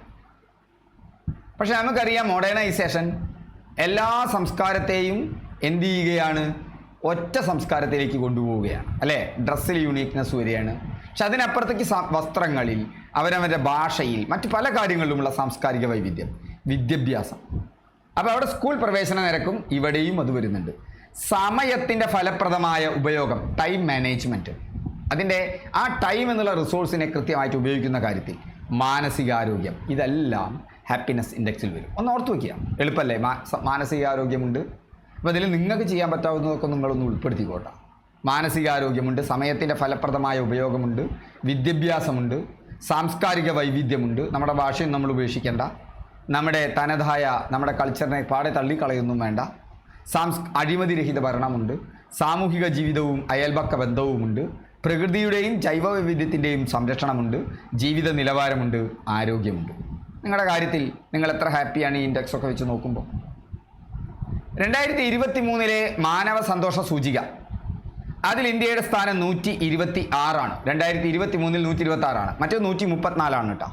പക്ഷേ നമുക്കറിയാം മോഡേണൈസേഷൻ എല്ലാ സംസ്കാരത്തെയും എന്ത് ചെയ്യുകയാണ്? ഒറ്റ സംസ്കാരത്തിലേക്ക് കൊണ്ടുപോവുകയാണ്. അല്ലേ? ഡ്രസ്സിൽ യൂണീക്നെസ് വരികയാണ്. പക്ഷെ അതിനപ്പുറത്തേക്ക് വസ്ത്രങ്ങളിൽ അവരവരുടെ ഭാഷയിൽ മറ്റ് പല കാര്യങ്ങളിലുമുള്ള സാംസ്കാരിക വൈവിധ്യം വിദ്യാഭ്യാസം. അപ്പോൾ അവിടെ സ്കൂൾ പ്രവേശന നിരക്കും ഇവിടെയും അത് വരുന്നുണ്ട്. സമയത്തിന്റെ ഫലപ്രദമായ ഉപയോഗം ടൈം മാനേജ്മെന്റ് അതിന്റെ ആ ടൈം എന്നുള്ള റിസോഴ്സിനെ കൃത്യമായിട്ട് ഉപയോഗിക്കുന്ന കാര്യത്തിൽ മാനസികാരോഗ്യം ഇതെല്ലാം ഹാപ്പിനെസ് ഇൻഡെക്സിൽ വരും. ഒന്ന് ഓർത്ത് വയ്ക്കുക എളുപ്പമല്ലേ മാനസികാരോഗ്യമുണ്ട്. അപ്പോൾ അതിൽ നിങ്ങൾക്ക് ചെയ്യാൻ പറ്റാവുന്നതൊക്കെ നിങ്ങളൊന്ന് ഉൾപ്പെടുത്തിക്കോട്ടെ. മാനസികാരോഗ്യമുണ്ട് സമയത്തിന്റെ ഫലപ്രദമായ ഉപയോഗമുണ്ട് വിദ്യാഭ്യാസമുണ്ട് സാംസ്കാരിക വൈവിധ്യമുണ്ട്. നമ്മുടെ ഭാഷയും നമ്മൾ ഉപേക്ഷിക്കേണ്ട നമ്മുടെ തനതായ നമ്മുടെ കൾച്ചറിനെ പാടെ തള്ളിക്കളയൊന്നും വേണ്ട. സാംസ് അഴിമതിരഹിത ഭരണമുണ്ട്. സാമൂഹിക ജീവിതവും അയൽപക്ക ബന്ധവുമുണ്ട്. പ്രകൃതിയുടെയും ജൈവ വൈവിധ്യത്തിന്റെയും സംരക്ഷണമുണ്ട്. ജീവിത നിലവാരമുണ്ട്. ആരോഗ്യമുണ്ട്. നിങ്ങളുടെ കാര്യത്തിൽ നിങ്ങൾ എത്ര ഹാപ്പിയാണ് ഈ ഇൻഡെക്സ് ഒക്കെ വെച്ച് നോക്കുമ്പോൾ? രണ്ടായിരത്തി ഇരുപത്തി മൂന്നിലെ മാനവ സന്തോഷ സൂചിക. അതിൽ ഇന്ത്യയുടെ സ്ഥാനം നൂറ്റി ഇരുപത്തി ആറാണ് രണ്ടായിരത്തി ഇരുപത്തി മൂന്നിൽ നൂറ്റി ഇരുപത്തി ആറാണ് മറ്റേ നൂറ്റി മുപ്പത്തിനാലാണ് കേട്ടോ.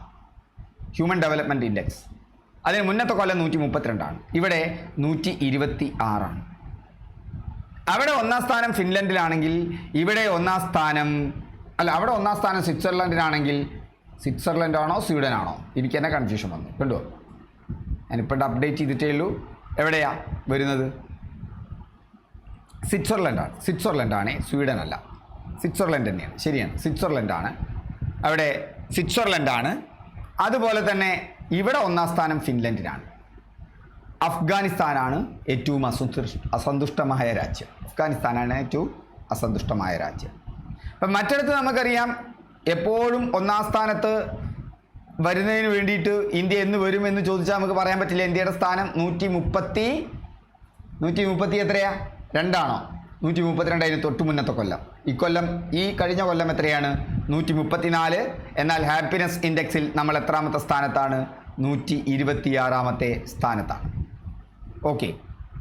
ഹ്യൂമൻ ഡെവലപ്മെന്റ് ഇൻഡെക്സ് അതിന് മുന്നത്തെ കൊല്ലം നൂറ്റി മുപ്പത്തിരണ്ടാണ് ഇവിടെ നൂറ്റി ഇരുപത്തി ആറാണ് അവിടെ ഒന്നാം സ്ഥാനം ഫിൻലൻഡിലാണെങ്കിൽ ഇവിടെ ഒന്നാം സ്ഥാനം അല്ല അവിടെ ഒന്നാം സ്ഥാനം സ്വിറ്റ്സർലൻഡിനാണെങ്കിൽ സ്വിറ്റ്സർലൻഡാണോ സ്വീഡനാണോ? എനിക്ക് തന്നെ കൺഫ്യൂഷൻ വന്നു. കണ്ടോ? ഞാനിപ്പോൾ അപ്ഡേറ്റ് ചെയ്തിട്ടേ ഉള്ളൂ. എവിടെയാ വരുന്നത്? സ്വിറ്റ്സർലൻഡാണ്. സ്വിറ്റ്സർലൻഡാണ് സ്വീഡൻ അല്ല സ്വിറ്റ്സർലൻഡ് തന്നെയാണ്. ശരിയാണ്. സ്വിറ്റ്സർലൻഡാണ്. അവിടെ സ്വിറ്റ്സർലൻഡാണ്. അതുപോലെ തന്നെ ഇവിടെ ഒന്നാം സ്ഥാനം ഫിൻലൻഡിനാണ്. അഫ്ഗാനിസ്ഥാനാണ് ഏറ്റവും അസന്തുഷ് അസന്തുഷ്ടമായ രാജ്യം. അഫ്ഗാനിസ്ഥാനാണ് ഏറ്റവും അസന്തുഷ്ടമായ രാജ്യം. അപ്പം മറ്റിടത്ത് നമുക്കറിയാം എപ്പോഴും ഒന്നാം സ്ഥാനത്ത് വരുന്നതിന് വേണ്ടിയിട്ട് ഇന്ത്യ എന്ന് വരും എന്ന് ചോദിച്ചാൽ നമുക്ക് പറയാൻ പറ്റില്ല. ഇന്ത്യയുടെ സ്ഥാനം നൂറ്റി മുപ്പത്തി നൂറ്റി മുപ്പത്തി എത്രയാ? രണ്ടാണോ? നൂറ്റി മുപ്പത്തിരണ്ടായിരുന്നു തൊട്ട് മുന്നത്തെ കൊല്ലം. ഇക്കൊല്ലം ഈ കഴിഞ്ഞ കൊല്ലം എത്രയാണ്? നൂറ്റി മുപ്പത്തിനാല് എന്നാൽ ഹാപ്പിനെസ് ഇൻഡെക്സിൽ നമ്മൾ എത്രാമത്തെ സ്ഥാനത്താണ്? നൂറ്റി ഇരുപത്തിയാറാമത്തെ സ്ഥാനത്താണ്. ഓക്കെ.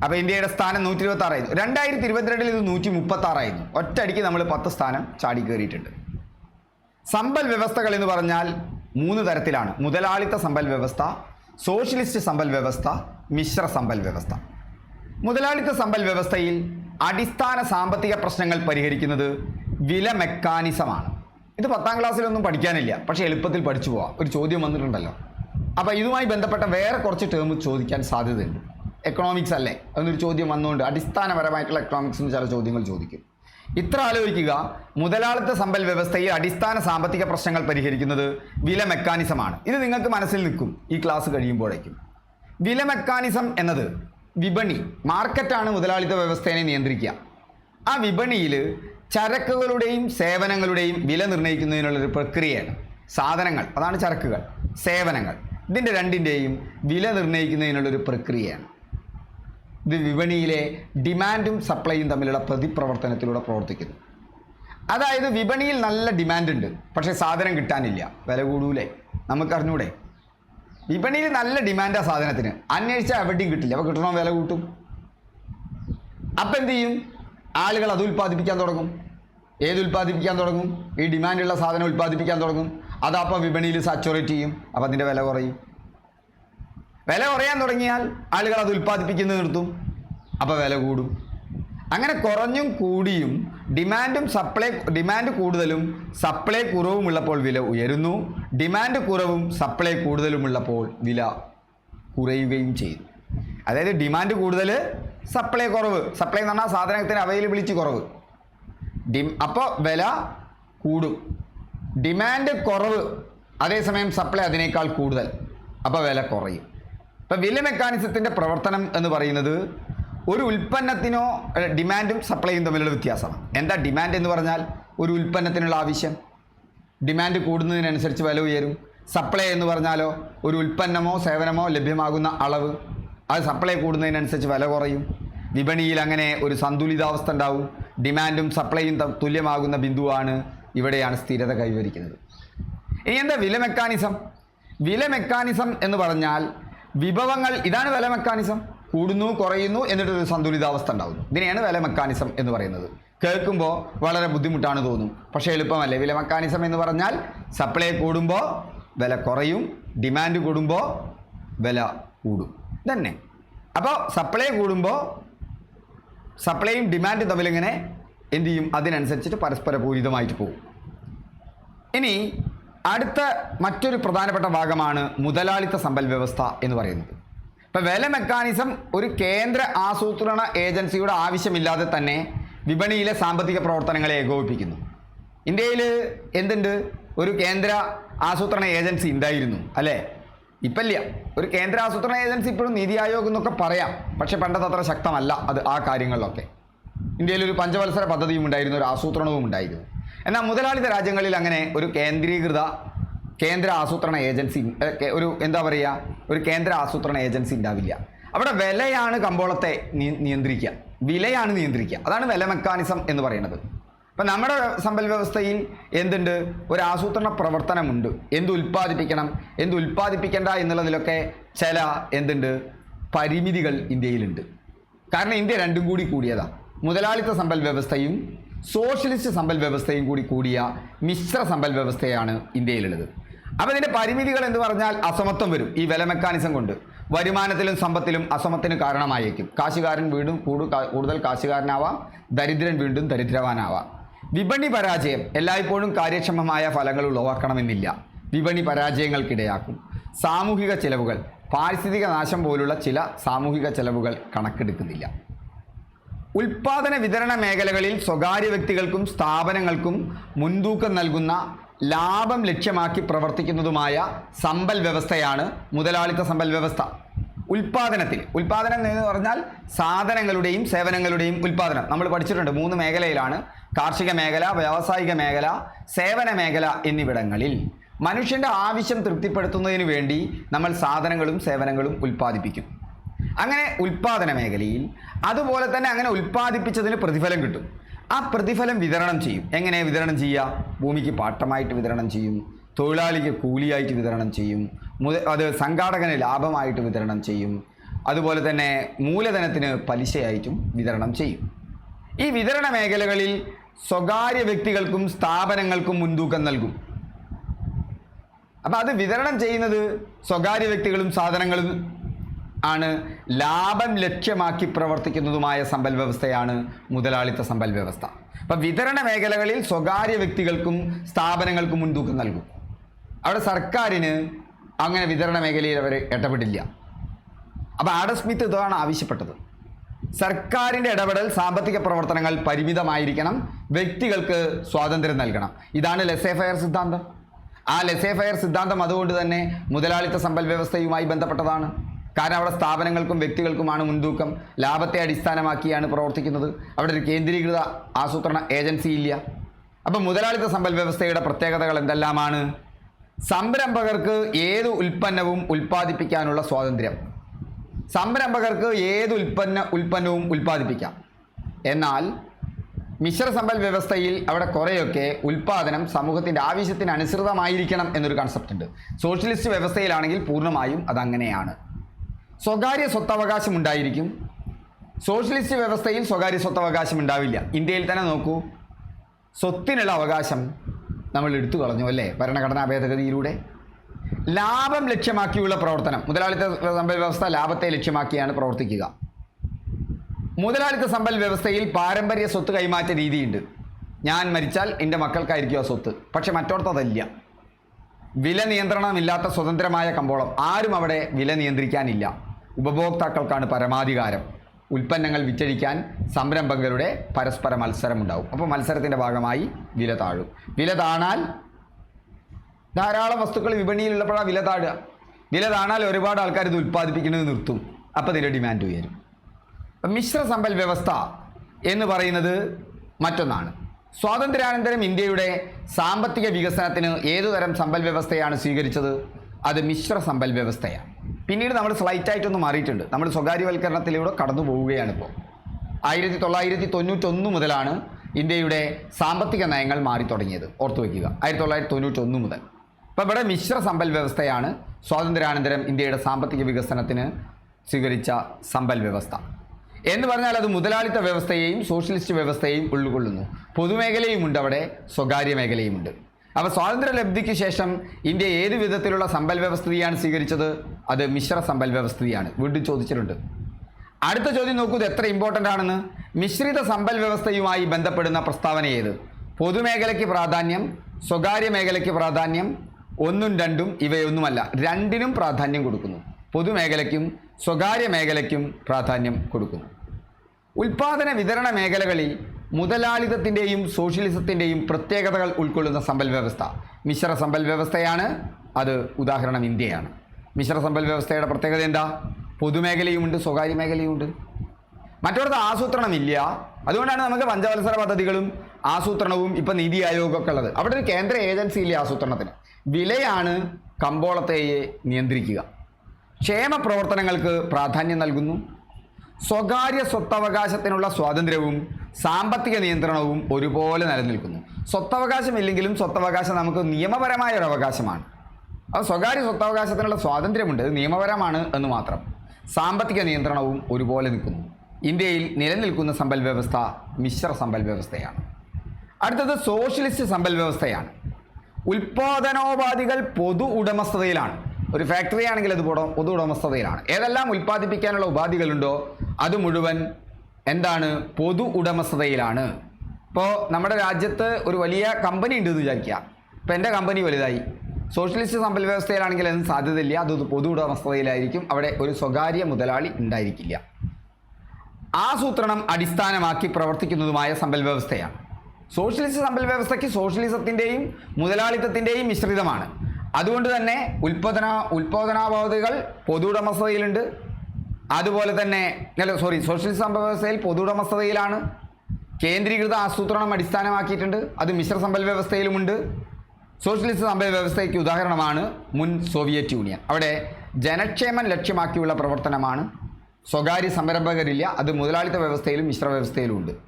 അപ്പോൾ ഇന്ത്യയുടെ സ്ഥാനം നൂറ്റി ഇരുപത്തി ആറായിരുന്നു രണ്ടായിരത്തി ഇരുപത്തിരണ്ടിൽ ഇത് നൂറ്റി മുപ്പത്തി ആറായിരുന്നു ഒറ്റയടിക്ക് നമ്മൾ പത്ത് സ്ഥാനം ചാടി കയറിയിട്ടുണ്ട്. സമ്പൽ വ്യവസ്ഥകൾ എന്ന് പറഞ്ഞാൽ മൂന്ന് തരത്തിലാണ്. മുതലാളിത്ത സമ്പൽ വ്യവസ്ഥ സോഷ്യലിസ്റ്റ് സമ്പൽ വ്യവസ്ഥ മിശ്ര സമ്പൽ വ്യവസ്ഥ. മുതലാളിത്ത സമ്പൽ വ്യവസ്ഥയിൽ അടിസ്ഥാന സാമ്പത്തിക പ്രശ്നങ്ങൾ പരിഹരിക്കുന്നത് വില മെക്കാനിസമാണ്. ഇത് പത്താം ക്ലാസ്സിലൊന്നും പഠിക്കാനില്ല. പക്ഷേ എളുപ്പത്തിൽ പഠിച്ചു പോവാം. ഒരു ചോദ്യം വന്നിട്ടുണ്ടല്ലോ. അപ്പോൾ ഇതുമായി ബന്ധപ്പെട്ട വേറെ കുറച്ച് ടേം ചോദിക്കാൻ സാധ്യതയുണ്ട്. എക്കണോമിക്സ് അല്ലേ? എന്നൊരു ചോദ്യം വന്നുകൊണ്ട് അടിസ്ഥാനപരമായിട്ടുള്ള എക്കണോമിക്സ് എന്ന് ചില ചോദ്യങ്ങൾ ചോദിക്കും. ഇത്ര ആലോചിക്കുക മുതലാളിത്ത സമ്പൽ വ്യവസ്ഥയിൽ അടിസ്ഥാന സാമ്പത്തിക പ്രശ്നങ്ങൾ പരിഹരിക്കുന്നത് വില മെക്കാനിസമാണ് ഇത് നിങ്ങൾക്ക് മനസ്സിൽ നിൽക്കും ഈ ക്ലാസ് കഴിയുമ്പോഴേക്കും. വില മെക്കാനിസം എന്നത് വിപണി മാർക്കറ്റാണ് മുതലാളിത്ത വ്യവസ്ഥയെ നിയന്ത്രിക്കുക. ആ വിപണിയിൽ ചരക്കുകളുടെയും സേവനങ്ങളുടെയും വില നിർണയിക്കുന്നതിനുള്ളൊരു പ്രക്രിയയാണ്. സാധനങ്ങൾ അതാണ് ചരക്കുകൾ സേവനങ്ങൾ. ഇതിന്റെ രണ്ടിന്റെയും വില നിർണയിക്കുന്നതിനുള്ളൊരു പ്രക്രിയയാണ്. ഇത് വിപണിയിലെ ഡിമാൻഡും സപ്ലൈയും തമ്മിലുള്ള പ്രതിപ്രവർത്തനത്തിലൂടെ പ്രവർത്തിക്കുന്നു. അതായത് വിപണിയിൽ നല്ല ഡിമാൻഡ് ഉണ്ട് പക്ഷേ സാധനം കിട്ടാനില്ല വില കൂടൂലേ? നമുക്കറിഞ്ഞൂടെ? വിപണിയിൽ നല്ല ഡിമാൻഡാ സാധനത്തിന്. അന്വേഷിച്ചാൽ എവിടെയും കിട്ടില്ല അപ്പോൾ കിട്ടണോ വില കൂട്ടും? അപ്പം എന്ത് ചെയ്യും? ആളുകൾ അത് ഉൽപ്പാദിപ്പിക്കാൻ തുടങ്ങും. ഏത് ഉൽപ്പാദിപ്പിക്കാൻ തുടങ്ങും? ഈ ഡിമാൻഡുള്ള സാധനം ഉൽപ്പാദിപ്പിക്കാൻ തുടങ്ങും. അതപ്പോൾ വിപണിയിൽ സാച്ചുറേറ്റ് ചെയ്യും. അപ്പോൾ അതിന്റെ വില കുറയും. വില കുറയാൻ തുടങ്ങിയാൽ ആളുകൾ അത് ഉൽപ്പാദിപ്പിക്കുന്നത് നിർത്തും. അപ്പോൾ വില കൂടും. അങ്ങനെ കുറഞ്ഞും കൂടിയും ഡിമാൻഡും സപ്ലൈ ഡിമാൻഡ് കൂടുതലും സപ്ലൈ കുറവുമുള്ളപ്പോൾ വില ഉയരുന്നു. ഡിമാൻഡ് കുറവും സപ്ലൈ കൂടുതലുമുള്ളപ്പോൾ വില കുറയുകയും ചെയ്യും അതായത് ഡിമാൻഡ് കൂടുതൽ സപ്ലൈ കുറവ്. സപ്ലൈ എന്ന് പറഞ്ഞാൽ സാധനത്തിന് അവൈലബിലിറ്റി കുറവ്. ഡി അപ്പോൾ വില കൂടും. ഡിമാൻഡ് കുറവ് അതേസമയം സപ്ലൈ അതിനേക്കാൾ കൂടുതൽ. അപ്പോൾ വില കുറയും. ഇപ്പോൾ വില മെക്കാനിസത്തിന്റെ പ്രവർത്തനം എന്ന് പറയുന്നത് ഒരു ഉൽപ്പന്നത്തിനോ ഡിമാൻഡും സപ്ലൈയും തമ്മിലുള്ള വ്യത്യാസമാണ്. എന്താ ഡിമാൻഡ് എന്ന് പറഞ്ഞാൽ ഒരു ഉൽപ്പന്നത്തിനുള്ള ആവശ്യം? ഡിമാൻഡ് കൂടുന്നതിനനുസരിച്ച് വില ഉയരും. സപ്ലൈ എന്ന് പറഞ്ഞാലോ ഒരു ഉൽപ്പന്നമോ സേവനമോ ലഭ്യമാകുന്ന അളവ്. അത് സപ്ലൈ കൂടുന്നതിനനുസരിച്ച് വില കുറയും. വിപണിയിൽ അങ്ങനെ ഒരു സന്തുലിതാവസ്ഥ ഉണ്ടാവും. ഡിമാൻഡും സപ്ലൈയും തുല്യമാകുന്ന ബിന്ദുവാണ് ഇവിടെയാണ് സ്ഥിരത കൈവരിക്കുന്നത്. ഇനി എന്താ വില മെക്കാനിസം വില മെക്കാനിസം എന്ന് പറഞ്ഞാൽ വിഭവങ്ങൾ ഇതാണ് വില മെക്കാനിസം കൂടുന്നു കുറയുന്നു എന്നിട്ടൊരു സന്തുലിതാവസ്ഥ ഉണ്ടാകുന്നു ഇതിനെയാണ് വില മെക്കാനിസം എന്ന് പറയുന്നത്. കേൾക്കുമ്പോൾ വളരെ ബുദ്ധിമുട്ടാണ് തോന്നും. പക്ഷേ എളുപ്പമല്ലേ? വില മെക്കാനിസം എന്ന് പറഞ്ഞാൽ സപ്ലൈ കൂടുമ്പോൾ വില കുറയും ഡിമാൻഡ് കൂടുമ്പോൾ വില കൂടും. തന്നെ അപ്പോൾ സപ്ലൈ കൂടുമ്പോൾ സപ്ലൈയും ഡിമാൻഡും തമ്മിലിങ്ങനെ എന്ത് ചെയ്യും? അതിനനുസരിച്ചിട്ട് പരസ്പര പൂരിതമായിട്ട് പോകും. ഇനി അടുത്ത മറ്റൊരു പ്രധാനപ്പെട്ട ഭാഗമാണ് മുതലാളിത്ത സമ്പൽ വ്യവസ്ഥ എന്ന് പറയുന്നത്. ഇപ്പം വില മെക്കാനിസം ഒരു കേന്ദ്ര ആസൂത്രണ ഏജൻസിയുടെ ആവശ്യമില്ലാതെ തന്നെ വിപണിയിലെ സാമ്പത്തിക പ്രവർത്തനങ്ങളെ ഏകോപിപ്പിക്കുന്നു. ഇന്ത്യയിൽ എന്തുണ്ട്? ഒരു കേന്ദ്ര ആസൂത്രണ ഏജൻസി ഉണ്ടായിരുന്നു അല്ലേ? ഇപ്പല്ല ഒരു കേന്ദ്ര ആസൂത്രണ ഏജൻസി ഇപ്പോഴും നീതി ആയോഗ് എന്നൊക്കെ പറയാം. പക്ഷെ പണ്ടത്തെ അത്ര ശക്തമല്ല അത് ആ കാര്യങ്ങളിലൊക്കെ. ഇന്ത്യയിൽ ഒരു പഞ്ചവത്സര പദ്ധതിയും ഉണ്ടായിരുന്നു ഒരു ആസൂത്രണവും ഉണ്ടായിരുന്നു. എന്നാൽ മുതലാളിത്ത രാജ്യങ്ങളിൽ അങ്ങനെ ഒരു കേന്ദ്രീകൃത കേന്ദ്ര ആസൂത്രണ ഏജൻസി ഒരു എന്താ പറയുക ഒരു കേന്ദ്ര ആസൂത്രണ ഏജൻസി ഉണ്ടാവില്ല. അവിടെ വിലയാണ് കമ്പോളത്തെ നിയ- നിയന്ത്രിക്കുക വിലയാണ് നിയന്ത്രിക്കുക. അതാണ് വില മെക്കാനിസം എന്ന് പറയുന്നത്. അപ്പം നമ്മുടെ സമ്പൽ വ്യവസ്ഥയിൽ എന്തുണ്ട്? ഒരു ആസൂത്രണ പ്രവർത്തനമുണ്ട്. എന്ത് ഉൽപ്പാദിപ്പിക്കണം? എന്ത് ഉൽപ്പാദിപ്പിക്കേണ്ട എന്നുള്ളതിലൊക്കെ ചില എന്തുണ്ട്? പരിമിതികൾ ഇന്ത്യയിലുണ്ട്. കാരണം ഇന്ത്യ രണ്ടും കൂടി കൂടിയതാണ് മുതലാളിത്ത സമ്പൽ വ്യവസ്ഥയും സോഷ്യലിസ്റ്റ് സമ്പൽ വ്യവസ്ഥയും കൂടി കൂടിയ മിശ്ര സമ്പൽ വ്യവസ്ഥയാണ് ഇന്ത്യയിലുള്ളത്. അപ്പോൾ ഇതിന്റെ പരിമിതികൾ എന്ന് പറഞ്ഞാൽ അസമത്വം വരും. ഈ വില മെക്കാനിസം കൊണ്ട്. വരുമാനത്തിലും സമ്പത്തിലും അസമത്തിന് കാരണമായേക്കും. കാശുകാരൻ വീണ്ടും കൂടു കൂടുതൽ കാശുകാരനാവാം. ദരിദ്രൻ വീണ്ടും ദരിദ്രവാനാവാം. വിപണി പരാജയം എല്ലായ്പ്പോഴും കാര്യക്ഷമമായ ഫലങ്ങൾ ഉളവാക്കണമെന്നില്ല. വിപണി പരാജയങ്ങൾക്കിടയാക്കും. സാമൂഹിക ചെലവുകൾ പാരിസ്ഥിതിക നാശം പോലുള്ള ചില സാമൂഹിക ചെലവുകൾ കണക്കെടുക്കുന്നില്ല. ഉൽപാദന വിതരണ മേഖലകളിൽ സ്വകാര്യ വ്യക്തികൾക്കും സ്ഥാപനങ്ങൾക്കും മുൻതൂക്കം നൽകുന്ന ലാഭം ലക്ഷ്യമാക്കി പ്രവർത്തിക്കുന്നതുമായ സമ്പൽ വ്യവസ്ഥയാണ് മുതലാളിത്ത സമ്പൽ വ്യവസ്ഥ. ഉൽപാദനത്തിൽ ഉൽപാദനം എന്ന് പറഞ്ഞാൽ സാധനങ്ങളുടെയും സേവനങ്ങളുടെയും ഉൽപാദനം. നമ്മൾ പഠിച്ചിട്ടുണ്ട് മൂന്ന് മേഖലയിലാണ് കാർഷിക മേഖല വ്യാവസായിക മേഖല സേവന മേഖല എന്നിവിടങ്ങളിൽ. മനുഷ്യന്റെ ആവശ്യം തൃപ്തിപ്പെടുത്തുന്നതിന് വേണ്ടി നമ്മൾ സാധനങ്ങളും സേവനങ്ങളും ഉൽപ്പാദിപ്പിക്കും. അങ്ങനെ ഉൽപ്പാദന മേഖലയിൽ അതുപോലെ തന്നെ അങ്ങനെ ഉൽപ്പാദിപ്പിച്ചതിന് പ്രതിഫലം കിട്ടും. ആ പ്രതിഫലം വിതരണം ചെയ്യും. എങ്ങനെ വിതരണം ചെയ്യുക? ഭൂമിക്ക് പാട്ടമായിട്ട് വിതരണം ചെയ്യും. തൊഴിലാളിക്ക് കൂലിയായിട്ട് വിതരണം ചെയ്യും. മുത അത് സംഘാടകന് ലാഭമായിട്ട് വിതരണം ചെയ്യും. അതുപോലെ തന്നെ മൂലധനത്തിന് പലിശയായിട്ടും വിതരണം ചെയ്യും. ഈ വിതരണ മേഖലകളിൽ സ്വകാര്യ വ്യക്തികൾക്കും സ്ഥാപനങ്ങൾക്കും മുൻതൂക്കം നൽകും. അപ്പോൾ അത് വിതരണം ചെയ്യുന്നത് സ്വകാര്യ വ്യക്തികളും സാധനങ്ങളും ആണ്. ലാഭം ലക്ഷ്യമാക്കി പ്രവർത്തിക്കുന്നതുമായ സമ്പൽ വ്യവസ്ഥയാണ് മുതലാളിത്ത സമ്പൽ വ്യവസ്ഥ. അപ്പം വിതരണ മേഖലകളിൽ സ്വകാര്യ വ്യക്തികൾക്കും സ്ഥാപനങ്ങൾക്കും മുൻതൂക്കം നൽകും. അവിടെ സർക്കാരിന് അങ്ങനെ വിതരണ മേഖലയിൽ അവർ ഇടപെടില്ല. അപ്പോൾ ആഡം സ്മിത്ത് ഇതാണ് ആവശ്യപ്പെട്ടത്. സർക്കാരിന്റെ ഇടപെടൽ സാമ്പത്തിക പ്രവർത്തനങ്ങൾ പരിമിതമായിരിക്കണം. വ്യക്തികൾക്ക് സ്വാതന്ത്ര്യം നൽകണം. ഇതാണ് ലെസേഫയർ സിദ്ധാന്തം. ആ ലെസേഫയർ സിദ്ധാന്തം അതുകൊണ്ട് തന്നെ മുതലാളിത്ത സമ്പൽ വ്യവസ്ഥയുമായി ബന്ധപ്പെട്ടതാണ്. കാരണം അവിടെ സ്ഥാപനങ്ങൾക്കും വ്യക്തികൾക്കുമാണ് മുൻതൂക്കം. ലാഭത്തെ അടിസ്ഥാനമാക്കിയാണ് പ്രവർത്തിക്കുന്നത്. അവിടെ ഒരു കേന്ദ്രീകൃത ആസൂത്രണ ഏജൻസി ഇല്ല. അപ്പം മുതലാളിത്ത സമ്പൽ വ്യവസ്ഥയുടെ പ്രത്യേകതകൾ എന്തെല്ലാമാണ്? സംരംഭകർക്ക് ഏത് ഉൽപ്പന്നവും ഉൽപ്പാദിപ്പിക്കാനുള്ള സ്വാതന്ത്ര്യം. സംരംഭകർക്ക് ഏത് ഉൽപ്പന്ന ഉൽപ്പന്നവും ഉൽപ്പാദിപ്പിക്കാം. എന്നാൽ മിശ്ര സമ്പൽ വ്യവസ്ഥയിൽ അവിടെ കുറേയൊക്കെ ഉൽപ്പാദനം സമൂഹത്തിന്റെ ആവശ്യത്തിന് അനുസൃതമായിരിക്കണം എന്നൊരു കൺസെപ്റ്റ് ഉണ്ട്. സോഷ്യലിസ്റ്റ് വ്യവസ്ഥയിലാണെങ്കിൽ പൂർണമായും അതങ്ങനെയാണ്. സ്വകാര്യ സ്വത്തവകാശം ഉണ്ടായിരിക്കും. സോഷ്യലിസ്റ്റ് വ്യവസ്ഥയിൽ സ്വകാര്യ സ്വത്തവകാശം ഉണ്ടാവില്ല. ഇന്ത്യയിൽ തന്നെ നോക്കൂ. സ്വത്തിനുള്ള അവകാശം നമ്മൾ എടുത്തു കളഞ്ഞു അല്ലേ? ഭരണഘടനാ ഭേദഗതിയിലൂടെ. ലാഭം ലക്ഷ്യമാക്കിയുള്ള പ്രവർത്തനം. മുതലാളിത്ത സമ്പൽ വ്യവസ്ഥ ലാഭത്തെ ലക്ഷ്യമാക്കിയാണ് പ്രവർത്തിക്കുക. മുതലാളിത്ത സമ്പൽ വ്യവസ്ഥയിൽ പാരമ്പര്യ സ്വത്ത് കൈമാറ്റ രീതിയുണ്ട്. ഞാൻ മരിച്ചാൽ എന്റെ മക്കൾക്കായിരിക്കും ആ സ്വത്ത്. പക്ഷെ മറ്റോടത്തതല്ല വില നിയന്ത്രണമില്ലാത്ത സ്വതന്ത്രമായ കമ്പോളം. ആരും അവിടെ വില നിയന്ത്രിക്കാനില്ല. ഉപഭോക്താക്കൾക്കാണ് പരമാധികാരം. ഉൽപ്പന്നങ്ങൾ വിറ്റഴിക്കാൻ സംരംഭകരുടെ പരസ്പര മത്സരമുണ്ടാവും. അപ്പോൾ മത്സരത്തിന്റെ ഭാഗമായി വില താഴും. വില താണാൽ ധാരാളം വസ്തുക്കൾ വിപണിയിൽ ഉള്ളപ്പോഴാണ് വില താഴുക. വില താണാൽ ഒരുപാട് ആൾക്കാർ ഇത് ഉൽപ്പാദിപ്പിക്കുന്നത് നിർത്തും. അപ്പോൾ ഇതിന്റെ ഡിമാൻഡ് ഉയരും. മിശ്ര സമ്പൽ വ്യവസ്ഥ എന്ന് പറയുന്നത് മറ്റൊന്നാണ്. സ്വാതന്ത്ര്യാനന്തരം ഇന്ത്യയുടെ സാമ്പത്തിക വികസനത്തിന് ഏതുതരം സമ്പൽ വ്യവസ്ഥയാണ് സ്വീകരിച്ചത്? അത് മിശ്ര സമ്പൽ വ്യവസ്ഥയാണ്. പിന്നീട് നമ്മൾ സ്ലൈറ്റായിട്ടൊന്ന് മാറിയിട്ടുണ്ട്. നമ്മൾ സ്വകാര്യവൽക്കരണത്തിലൂടെ കടന്നു പോവുകയാണ് ഇപ്പോൾ ആയിരത്തി തൊള്ളായിരത്തി തൊണ്ണൂറ്റൊന്ന് മുതലാണ് ഇന്ത്യയുടെ സാമ്പത്തിക നയങ്ങൾ മാറി തുടങ്ങിയത് ഓർത്തു വയ്ക്കുക ആയിരത്തി തൊള്ളായിരത്തി തൊണ്ണൂറ്റൊന്ന് മുതൽ. അപ്പോൾ ഇവിടെ മിശ്ര സമ്പൽ വ്യവസ്ഥയാണ് സ്വാതന്ത്ര്യാനന്തരം ഇന്ത്യയുടെ സാമ്പത്തിക വികസനത്തിന് സ്വീകരിച്ച സമ്പൽ വ്യവസ്ഥ. എന്ന് പറഞ്ഞാൽ അത് മുതലാളിത്ത വ്യവസ്ഥയെയും സോഷ്യലിസ്റ്റ് വ്യവസ്ഥയെയും ഉൾക്കൊള്ളുന്നു. പൊതുമേഖലയുമുണ്ട് അവിടെ സ്വകാര്യ മേഖലയുമുണ്ട്. അപ്പോൾ സ്വാതന്ത്ര്യ ലബ്ധിക്ക് ശേഷം ഇന്ത്യ ഏത് വിധത്തിലുള്ള സമ്പൽ വ്യവസ്ഥയാണ് സ്വീകരിച്ചത്? അത് മിശ്ര സമ്പൽ വ്യവസ്ഥയാണ് വീണ്ടും ചോദിച്ചിട്ടുണ്ട്. അടുത്ത ചോദ്യം നോക്കൂ ഇത് എത്ര ഇമ്പോർട്ടന്റ് ആണെന്ന്. മിശ്രിത സമ്പൽ വ്യവസ്ഥയുമായി ബന്ധപ്പെടുന്ന പ്രസ്താവന ഏത്? പൊതുമേഖലയ്ക്ക് പ്രാധാന്യം സ്വകാര്യ മേഖലയ്ക്ക് പ്രാധാന്യം ഒന്നും രണ്ടും ഇവയൊന്നുമല്ല രണ്ടിനും പ്രാധാന്യം കൊടുക്കുന്നു. പൊതുമേഖലയ്ക്കും സ്വകാര്യ മേഖലയ്ക്കും പ്രാധാന്യം കൊടുക്കുന്നു. ഉൽപാദന വിതരണ മേഖലകളിൽ മുതലാളിത്തത്തിന്റെയും സോഷ്യലിസത്തിന്റെയും പ്രത്യേകതകൾ ഉൾക്കൊള്ളുന്ന സമ്പൽ വ്യവസ്ഥ. മിശ്ര സമ്പൽ വ്യവസ്ഥയാണ് അത് ഉദാഹരണം ഇന്ത്യയാണ്. മിശ്ര സമ്പൽ വ്യവസ്ഥയുടെ പ്രത്യേകത എന്താ? പൊതുമേഖലയുമുണ്ട് സ്വകാര്യ മേഖലയുമുണ്ട്. മറ്റൊരിടത്ത് ആസൂത്രണമില്ല. അതുകൊണ്ടാണ് നമുക്ക് പഞ്ചവത്സര പദ്ധതികളും ആസൂത്രണവും ഇപ്പം നീതി ആയോഗമൊക്കെ ഉള്ളത്. അവിടെ ഒരു കേന്ദ്ര ഏജൻസി ഇല്ല ആസൂത്രണത്തിന്? വിലയാണ് കമ്പോളത്തെയെ നിയന്ത്രിക്കുക. ക്ഷേമ പ്രവർത്തനങ്ങൾക്ക് പ്രാധാന്യം നൽകുന്നു. സ്വകാര്യ സ്വത്തവകാശത്തിനുള്ള സ്വാതന്ത്ര്യവും സാമ്പത്തിക നിയന്ത്രണവും ഒരുപോലെ നിലനിൽക്കുന്നു. സ്വത്തവകാശമില്ലെങ്കിലും സ്വത്തവകാശം നമുക്ക് നിയമപരമായ ഒരു അവകാശമാണ്. അത് സ്വകാര്യ സ്വത്തവകാശത്തിനുള്ള സ്വാതന്ത്ര്യമുണ്ട്. നിയമപരമാണ് എന്ന് മാത്രം. സാമ്പത്തിക നിയന്ത്രണവും ഒരുപോലെ നിൽക്കുന്നു. ഇന്ത്യയിൽ നിലനിൽക്കുന്ന സമ്പൽ വ്യവസ്ഥ മിശ്ര സമ്പൽ വ്യവസ്ഥയാണ് അടുത്തത് സോഷ്യലിസ്റ്റ് സമ്പൽ വ്യവസ്ഥയാണ് ഉൽപാദനോപാധികൾ പൊതു ഉടമസ്ഥതയിലാണ്. ഒരു ഫാക്ടറി ആണെങ്കിൽ അത് പൊതു ഉടമസ്ഥതയിലാണ്. ഏതെല്ലാം ഉൽപ്പാദിപ്പിക്കാനുള്ള ഉപാധികളുണ്ടോ അത് മുഴുവൻ എന്താണ്? പൊതു ഉടമസ്ഥതയിലാണ്. ഇപ്പോൾ നമ്മുടെ രാജ്യത്ത് ഒരു വലിയ കമ്പനി ഉണ്ട് എന്ന് വിചാരിക്കുക. ഇപ്പോൾ എന്റെ കമ്പനി വലുതായി. സോഷ്യലിസ്റ്റ് സമ്പൽ വ്യവസ്ഥയിലാണെങ്കിൽ അതിന് സാധ്യതയില്ല. അത് പൊതു ഉടമസ്ഥതയിലായിരിക്കും. അവിടെ ഒരു സ്വകാര്യ മുതലാളി ഉണ്ടായിരിക്കില്ല. ആസൂത്രണം അടിസ്ഥാനമാക്കി പ്രവർത്തിക്കുന്നതുമായ സമ്പൽ വ്യവസ്ഥയാണ് സോഷ്യലിസ്റ്റ് സമ്പൽ വ്യവസ്ഥയ്ക്ക് സോഷ്യലിസത്തിന്റെയും മുതലാളിത്തത്തിന്റെയും മിശ്രിതമാണ്. അതുകൊണ്ട് തന്നെ ഉൽപ്പാദന പൊതു ഉടമസ്ഥതയിലുണ്ട് അതുപോലെ തന്നെ അല്ല സോറി സോഷ്യലിസ്റ്റ് സമ്പൽ വ്യവസ്ഥയിൽ പൊതു ഉടമസ്ഥതയിലാണ് കേന്ദ്രീകൃത ആസൂത്രണം അടിസ്ഥാനമാക്കിയിട്ടുണ്ട്. അത് മിശ്ര സമ്പൽ വ്യവസ്ഥയിലുമുണ്ട്. സോഷ്യലിസ്റ്റ് സമ്പൽ വ്യവസ്ഥയ്ക്ക് ഉദാഹരണമാണ് മുൻ സോവിയറ്റ് യൂണിയൻ. അവിടെ ജനക്ഷേമം ലക്ഷ്യമാക്കിയുള്ള പ്രവർത്തനമാണ്. സ്വകാര്യ സംരംഭകരില്ല അത് മുതലാളിത്ത വ്യവസ്ഥയിലും മിശ്ര വ്യവസ്ഥയിലും ഉണ്ട്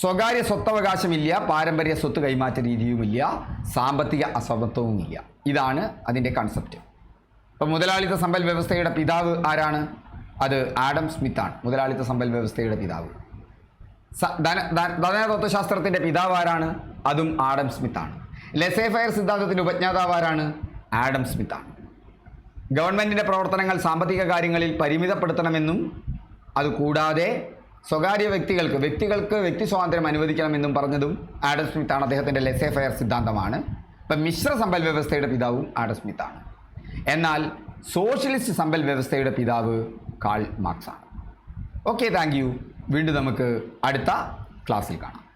സ്വകാര്യ സ്വത്തവകാശമില്ല പാരമ്പര്യ സ്വത്ത് കൈമാറ്റ രീതിയുമില്ല സാമ്പത്തിക അസമത്വവുമില്ല. ഇതാണ് അതിന്റെ കൺസെപ്റ്റ് ഇപ്പോൾ മുതലാളിത്ത സമ്പൽ വ്യവസ്ഥയുടെ പിതാവ് ആരാണ്? അത് ആഡം സ്മിത്താണ് മുതലാളിത്ത സമ്പൽ വ്യവസ്ഥയുടെ പിതാവ്. ധന- തത്വശാസ്ത്രത്തിന്റെ പിതാവ് ആരാണ്? അതും ആഡം സ്മിത്താണ്. ലെസേഫയർ സിദ്ധാന്തത്തിന്റെ ഉപജ്ഞാതാവ് ആരാണ്? ആഡം സ്മിത്താണ്. ഗവൺമെന്റിന്റെ പ്രവർത്തനങ്ങൾ സാമ്പത്തിക കാര്യങ്ങളിൽ പരിമിതപ്പെടുത്തണമെന്നും അതുകൂടാതെ സ്വകാര്യ വ്യക്തികൾക്ക് വ്യക്തികൾക്ക് വ്യക്തി സ്വാതന്ത്ര്യം അനുവദിക്കണമെന്നും പറഞ്ഞതും ആഡം സ്മിത്താണ്. അദ്ദേഹത്തിന്റെ ലെസേ ഫയർ സിദ്ധാന്തമാണ്. ഇപ്പം മിശ്ര സമ്പൽ വ്യവസ്ഥയുടെ പിതാവും ആഡം സ്മിത്താണ്. എന്നാൽ സോഷ്യലിസ്റ്റ് സമ്പൽ വ്യവസ്ഥയുടെ പിതാവ് കാൾ മാർക്സാണ്. Okay thank you. വീണ്ടും നമുക്ക് അടുത്ത ക്ലാസ്സിൽ കാണാം.